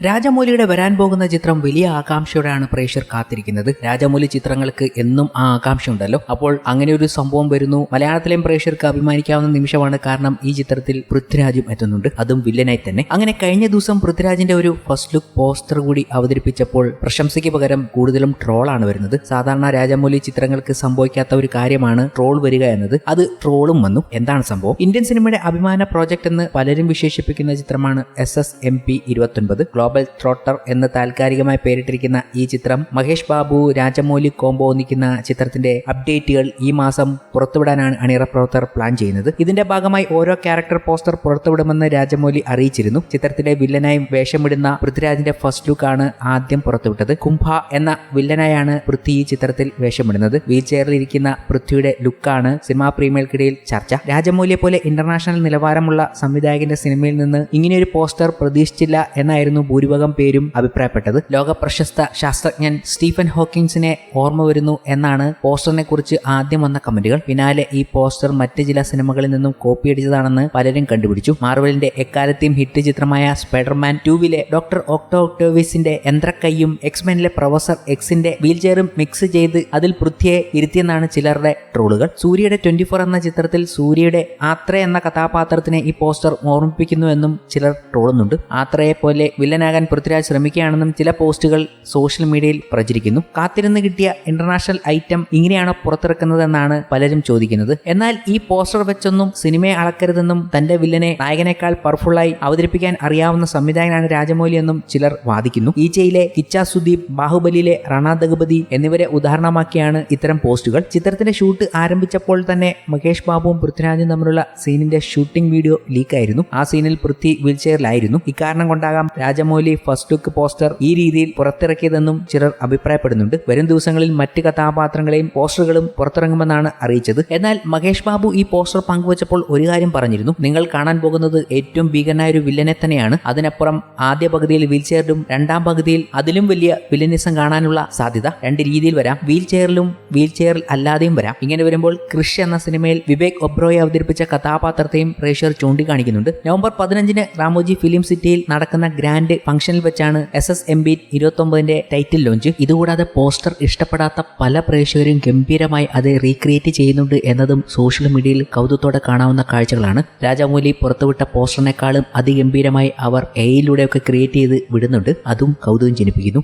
രാജമൗലിയുടെ വരാൻ പോകുന്ന ചിത്രം വലിയ ആകാംക്ഷയോടെയാണ് പ്രേക്ഷകർ കാത്തിരിക്കുന്നത്. രാജമൗലി ചിത്രങ്ങൾക്ക് എന്നും ആ ആകാംക്ഷ ഉണ്ടല്ലോ. അപ്പോൾ അങ്ങനെ ഒരു സംഭവം വരുന്നു. മലയാളത്തിലെയും പ്രേക്ഷകർക്ക് അഭിമാനിക്കാവുന്ന നിമിഷമാണ് കാരണം ഈ ചിത്രത്തിൽ പൃഥ്വിരാജും എത്തുന്നുണ്ട്. അതും വില്ലനായി തന്നെ. അങ്ങനെ കഴിഞ്ഞ ദിവസം പൃഥ്വിരാജിന്റെ ഒരു ഫസ്റ്റ് ലുക്ക് പോസ്റ്റർ കൂടി അവതരിപ്പിച്ചപ്പോൾ പ്രശംസയ്ക്ക് പകരം കൂടുതലും ട്രോളാണ് വരുന്നത്. സാധാരണ രാജമൗലി ചിത്രങ്ങൾക്ക് സംഭവിക്കാത്ത ഒരു കാര്യമാണ് ട്രോൾ വരിക എന്നത്. അത് ട്രോളും വന്നു. എന്താണ് സംഭവം? ഇന്ത്യൻ സിനിമയുടെ അഭിമാന പ്രോജക്റ്റ് എന്ന് പലരും വിശേഷിപ്പിക്കുന്ന ചിത്രമാണ് എസ് എസ് എം പി ഇരുപത്തൊൻപത്. ഗ്ലോബൽ ട്രോട്ടർ എന്ന് താൽക്കാലികമായി പേരിട്ടിരിക്കുന്ന ഈ ചിത്രം മഹേഷ് ബാബു രാജമൗലി കോംബോ ഒന്നിക്കുന്ന ചിത്രത്തിന്റെ അപ്ഡേറ്റുകൾ ഈ മാസം പുറത്തുവിടാനാണ് അണിയറ പ്രവർത്തകർ പ്ലാൻ ചെയ്യുന്നത്. ഇതിന്റെ ഭാഗമായി ഓരോ ക്യാരക്ടർ പോസ്റ്റർ പുറത്തുവിടുമെന്ന് രാജമൗലി അറിയിച്ചിരുന്നു. ചിത്രത്തിലെ വില്ലനായി വേഷമിടുന്ന പൃഥ്വിരാജിന്റെ ഫസ്റ്റ് ലുക്ക് ആണ് ആദ്യം പുറത്തുവിട്ടത്. കുംഭ എന്ന വില്ലനായാണ് പൃഥ്വി ഈ ചിത്രത്തിൽ വേഷമിടുന്നത്. വീൽ ചെയറിൽ ഇരിക്കുന്ന പൃഥ്വിയുടെ ലുക്കാണ് സിനിമാ പ്രേമികൾക്കിടയിൽ ചർച്ച. രാജമൗലിയെ പോലെ ഇന്റർനാഷണൽ നിലവാരമുള്ള സംവിധായകന്റെ സിനിമയിൽ നിന്ന് ഇങ്ങനെയൊരു പോസ്റ്റർ പ്രതീക്ഷിച്ചില്ല എന്നായിരുന്നു ഭൂരിഭാഗം പേരും അഭിപ്രായപ്പെട്ടത്. ലോക പ്രശസ്ത ശാസ്ത്രജ്ഞൻ സ്റ്റീഫൻ ഹോക്കിൻസിനെ ഓർമ്മ വരുന്നു എന്നാണ് പോസ്റ്ററിനെ കുറിച്ച് ആദ്യം വന്ന കമന്റുകൾ. പിന്നാലെ ഈ പോസ്റ്റർ മറ്റ് ചില സിനിമകളിൽ നിന്നും കോപ്പി കോപ്പിയടിച്ചതാണെന്ന് പലരും കണ്ടുപിടിച്ചു. മാർവലിന്റെ എക്കാലത്തെയും ഹിറ്റ് ചിത്രമായ സ്പൈഡർമാൻ ടൂവിലെ ഡോക്ടർ ഓക്ടോ ഒക്ടോവിസിന്റെ യന്ത്രക്കൈയും എക്സ്മെനിലെ പ്രൊഫസർ എക്സിന്റെ വീൽചെയറും മിക്സ് ചെയ്ത് അതിൽ പൃഥ്വിയെ ഇരുത്തിയെന്നാണ് ചിലരുടെ ട്രോളുകൾ. സൂര്യയുടെ ട്വന്റി ഫോർ എന്ന ചിത്രത്തിൽ സൂര്യയുടെ ആത്ര എന്ന കഥാപാത്രത്തിനെ ഈ പോസ്റ്റർ ഓർമ്മിപ്പിക്കുന്നുവെന്നും ചിലർ ട്രോളുന്നുണ്ട്. ആത്രയെ പോലെ വില്ലനാകാൻ പൃഥ്വിരാജ് ശ്രമിക്കുകയാണെന്നും ചില പോസ്റ്റുകൾ സോഷ്യൽ മീഡിയയിൽ പ്രചരിക്കുന്നു. കാത്തിരുന്ന് കിട്ടിയ ഇന്റർനാഷണൽ ഐറ്റം ഇങ്ങനെയാണോ പുറത്തിറക്കുന്നതെന്നാണ് പലരും ചോദിക്കുന്നത്. എന്നാൽ ഈ പോസ്റ്റർ വെച്ചൊന്നും സിനിമയെ അളക്കരുതെന്നും തന്റെ വില്ലനെ നായകനേക്കാൾ പവർഫുള്ളായി അവതരിപ്പിക്കാൻ അറിയാവുന്ന സംവിധായകനാണ് രാജമൗലി എന്നും ചിലർ വാദിക്കുന്നു. ഈച്ചയിലെ കിച്ച സുദീപ് ബാഹുബലിയിലെ റണ ദഗപതി എന്നിവരെ ഉദാഹരണമാക്കിയാണ് ഇത്തരം പോസ്റ്റുകൾ. ചിത്രത്തിന്റെ ഷൂട്ട് ആരംഭിച്ചപ്പോൾ തന്നെ മഹേഷ് ബാബുവും പൃഥ്വിരാജും തമ്മിലുള്ള സീനിന്റെ ഷൂട്ടിംഗ് വീഡിയോ ലീക്കായിരുന്നു. ആ സീനിൽ പൃഥ്വി വീൽചെയറിലായിരുന്നു. ഇക്കാരണം കൊണ്ടാകാം രാജമൗലി ഫസ്റ്റ് ലുക്ക് പോസ്റ്റർ ഈ രീതിയിൽ പുറത്തിറക്കിയതെന്നും ചിലർ അഭിപ്രായപ്പെടുന്നുണ്ട്. വരും ദിവസങ്ങളിൽ മറ്റ് കഥാപാത്രങ്ങളെയും പോസ്റ്ററുകളും പുറത്തിറങ്ങുമെന്നാണ് അറിയിച്ചത്. എന്നാൽ മഹേഷ് ബാബു ഈ പോസ്റ്റർ പങ്കുവച്ചപ്പോൾ ഒരു കാര്യം പറഞ്ഞിരുന്നു. നിങ്ങൾ കാണാൻ പോകുന്നത് ഏറ്റവും ഭീകരനായ ഒരു വില്ലനെ തന്നെയാണ്. അതിനപ്പുറം ആദ്യ പകുതിയിൽ വീൽ ചെയറിലും രണ്ടാം പകുതിയിൽ അതിലും വലിയ വില്ലനിസം കാണാനുള്ള സാധ്യത രണ്ട് രീതിയിൽ വരാം. വീൽ ചെയറിലും വീൽ ചെയറിൽ അല്ലാതെയും വരാം. ഇങ്ങനെ വരുമ്പോൾ കൃഷി എന്ന സിനിമയിൽ വിവേക് ഒബ്രോയെ അവതരിപ്പിച്ച കഥാപാത്രത്തെയും പ്രേക്ഷകർ ചൂണ്ടിക്കാണിക്കുന്നുണ്ട്. നവംബർ പതിനഞ്ചിന് റാമോജി ഫിലിം സിറ്റിയിൽ നടക്കുന്ന ഗ്രാൻഡ് ഫംഗ്ഷനിൽ വെച്ചാണ് എസ് എസ് എം ബി ഇരുപത്തൊമ്പതിന്റെ ടൈറ്റിൽ ലോഞ്ച് ഇതുകൂടാതെ പോസ്റ്റർ ഇഷ്ടപ്പെടാത്ത പല പ്രേക്ഷകരും ഗംഭീരമായി അത് റീക്രിയേറ്റ് ചെയ്യുന്നുണ്ട് എന്നതും സോഷ്യൽ മീഡിയയിൽ കൗതുകത്തോടെ കാണാവുന്ന കാഴ്ചകളാണ്. രാജമൗലി പുറത്തുവിട്ട പോസ്റ്ററിനേക്കാളും അതിഗംഭീരമായി അവർ എയിലൂടെയൊക്കെ ക്രിയേറ്റ് ചെയ്ത് വിടുന്നുണ്ട്. അതും കൗതുകം ജനിപ്പിക്കുന്നു.